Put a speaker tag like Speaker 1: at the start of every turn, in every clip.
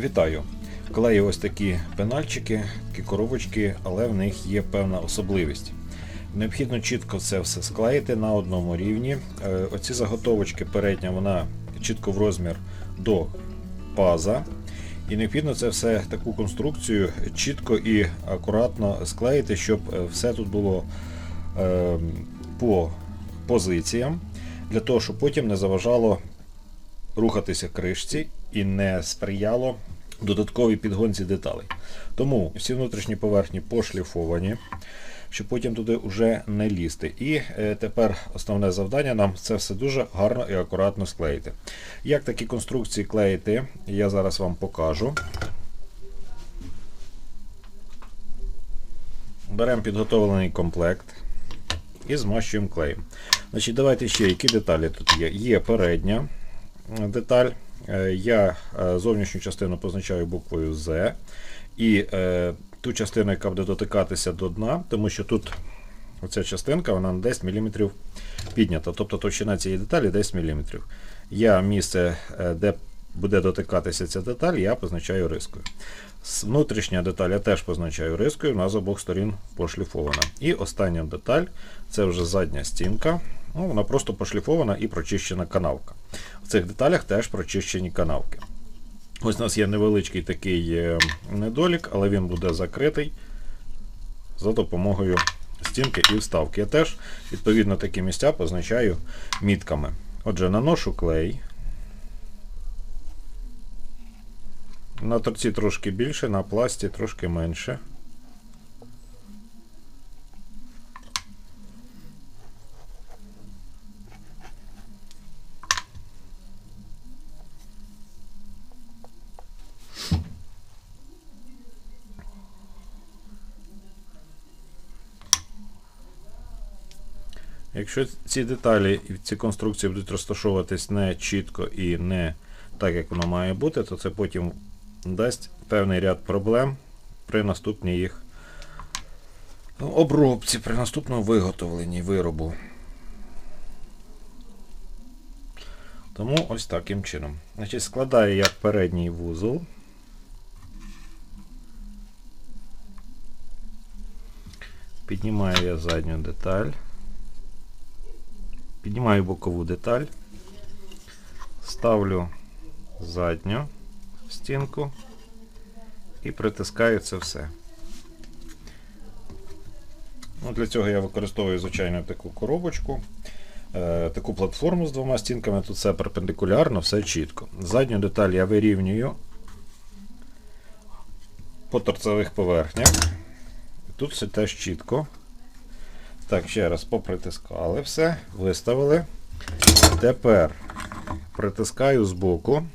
Speaker 1: Вітаю! Клею ось такі пенальчики, такі коробочки, але в них є певна особливість. Необхідно чітко це все склеїти на одному рівні. Е, Оці заготовочки передня, вона чітко в розмір до паза. І необхідно це все таку конструкцію чітко і акуратно склеїти, щоб е, все тут було е, по позиціям, для того, щоб потім не заважало рухатися кришці і не сприяло додатковій підгонці деталей. Тому всі внутрішні поверхні пошліфовані, щоб потім туди вже не лізти. І е, тепер основне завдання нам це все дуже гарно і акуратно склеїти. Як такі конструкції клеїти, я зараз вам покажу. Беремо підготовлений комплект і змащуємо клеєм. Значить, Давайте ще які деталі тут є. Є передня деталь. Е, Я е, зовнішню частину позначаю буквою Z. І е, ту частину, яка буде дотикатися до дна, тому що тут оця частинка вона на 10 мм піднята. Тобто товщина цієї деталі 10 мм. Я місце, е, де буде дотикатися ця деталь, я позначаю рискою. Внутрішня деталь я теж позначаю рискою, вона з обох сторін пошліфована. І остання деталь це вже задня стінка. Ну, вона просто пошліфована і прочищена канавка. В цих деталях теж прочищені канавки. Ось у нас є невеличкий такий е, недолік, але він буде закритий за допомогою стінки і вставки. Я теж відповідно такі місця позначаю мітками. Отже, наношу клей. На торці трошки більше, на пласті трошки менше. Якщо ці деталі і ці конструкції будуть розташовуватись не чітко і не так, як воно має бути, то це потім дасть певний ряд проблем при наступній їх обробці, при наступному виготовленні виробу. Тому ось таким чином. Значить, складаю я передній вузол. Піднімаю я задню деталь. Піднімаю бокову деталь, ставлю задню стінку і притискаю це все. Ну, Для цього я використовую звичайно таку коробочку, е, таку платформу з двома стінками. Тут все перпендикулярно, все чітко. Задню деталь я вирівнюю по торцевих поверхнях. Тут все теж чітко. Так, ще раз попритискали все, виставили. Тепер притискаю збоку.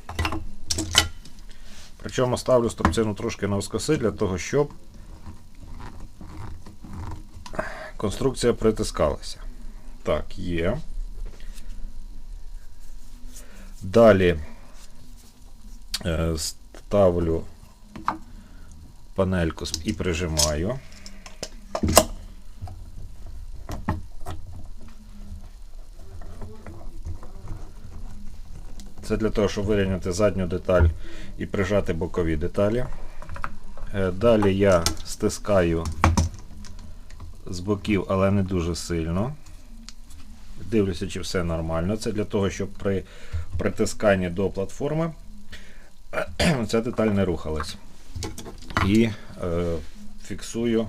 Speaker 1: Причому ставлю струбцину трошки навскоси для того, щоб конструкція притискалася. Так, є. Далі е, ставлю панельку і прижимаю. Це для того, щоб вирівняти задню деталь і прижати бокові деталі. Е, Далі я стискаю з боків, але не дуже сильно. Дивлюся, чи все нормально. Це для того, щоб при притисканні до платформи ця деталь не рухалась. І е, фіксую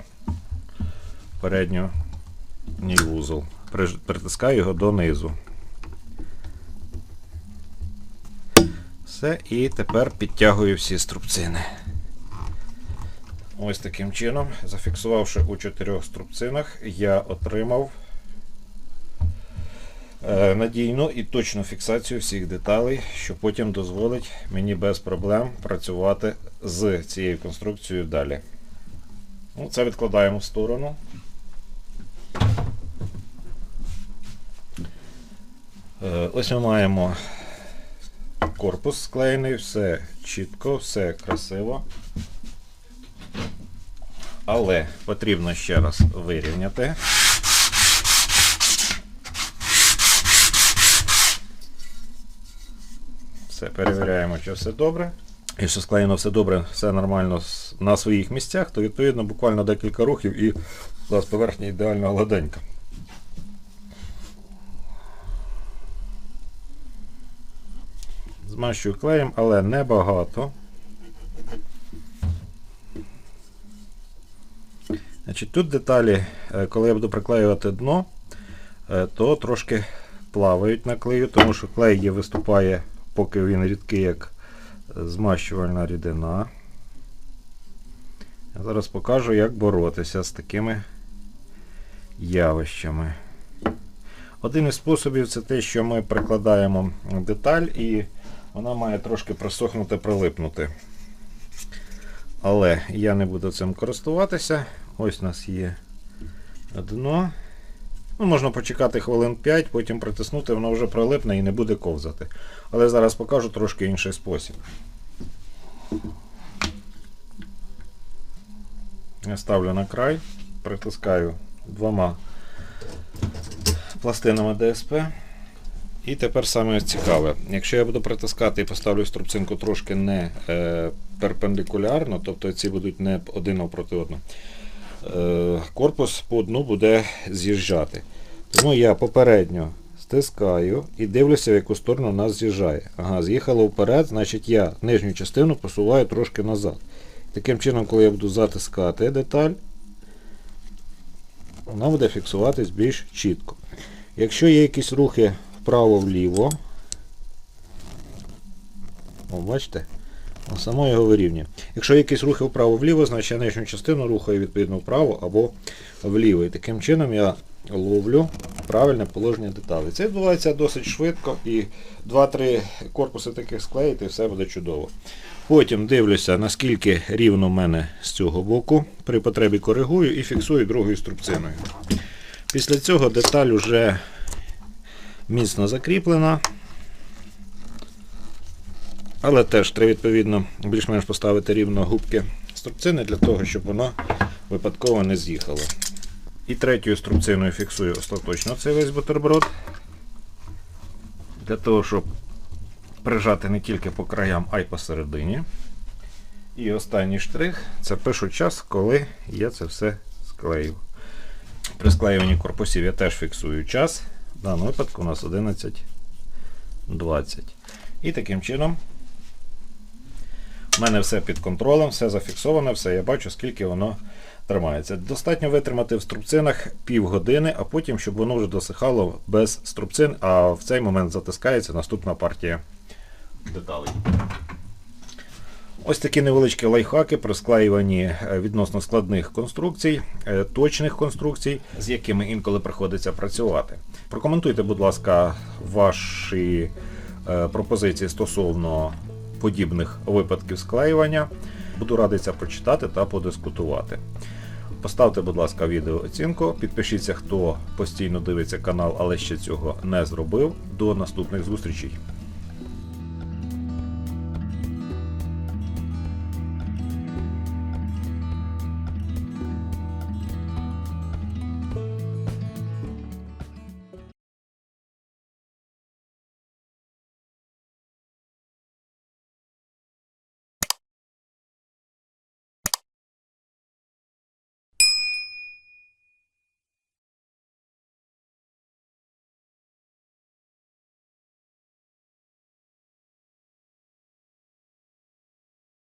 Speaker 1: передній вузол. Притискаю його донизу. Все, і тепер підтягую всі струбцини. Ось таким чином, зафіксувавши у чотирьох струбцинах, я отримав е, надійну і точну фіксацію всіх деталей, що потім дозволить мені без проблем працювати з цією конструкцією далі. Ну, це відкладаємо в сторону. Е, Ось ми маємо корпус склеєний, все чітко, все красиво. Але потрібно ще раз вирівняти. Все, перевіряємо, чи все добре. якщо склеєно все добре, все нормально на своїх місцях, то відповідно буквально декілька рухів і у нас поверхня ідеально гладенька. Змащую клеєм, але небагато. Значить, тут деталі, е, коли я буду приклеювати дно, е, то трошки плавають на клею, тому що клей є, виступає, поки він рідкий, як змащувальна рідина. Я зараз покажу, як боротися з такими явищами. Один із способів це те, що ми прикладаємо деталь і вона має трошки просохнути, прилипнути. Але я не буду цим користуватися. Ось у нас є дно. Ну, можна почекати хвилин 5, потім притиснути, воно вже прилипне і не буде ковзати. Але зараз покажу трошки інший спосіб. Я ставлю на край, притискаю двома пластинами ДСП. І тепер саме цікаве. Якщо я буду притискати і поставлю струбцинку трошки не е, перпендикулярно, тобто ці будуть не один навпроти одного, е, корпус по дну буде з'їжджати. Тому я попередньо стискаю і дивлюся, в яку сторону нас з'їжджає. Ага, з'їхало вперед, значить я нижню частину посуваю трошки назад. Таким чином, коли я буду затискати деталь, вона буде фіксуватись більш чітко. Якщо є якісь рухи вправо-вліво, о, бачите, О, само його вирівнює. Якщо якісь рухи вправо-вліво, значить я нижню частину рухаю відповідно вправо або вліво. І таким чином я ловлю правильне положення деталей. Це відбувається досить швидко і 2-3 корпуси таких склеїти і все буде чудово. Потім дивлюся, наскільки рівно в мене з цього боку. При потребі коригую і фіксую другою струбциною. Після цього деталь вже міцно закріплена. Але теж треба відповідно більш-менш поставити рівно губки струбцини для того, щоб воно випадково не з'їхало. І третьою струбциною фіксую остаточно цей весь бутерброд. Для того, щоб прижати не тільки по краям, а й посередині. І останній штрих це пишу час, коли я це все склею. При склеюванні корпусів я теж фіксую час. В даному випадку у нас 11.20. І таким чином у мене все під контролем, все зафіксовано, все, я бачу, скільки воно тримається. Достатньо витримати в струбцинах півгодини, а потім, щоб воно вже досихало без струбцин, а в цей момент затискається наступна партія деталей. Ось такі невеличкі лайфхаки при склеюванні е, відносно складних конструкцій, е, точних конструкцій, з якими інколи приходиться працювати. Прокоментуйте, будь ласка, ваші е, пропозиції стосовно подібних випадків склеювання. Буду радий це прочитати та подискутувати. Поставте, будь ласка, відео оцінку, підпишіться, хто постійно дивиться канал, але ще цього не зробив. До наступних зустрічей.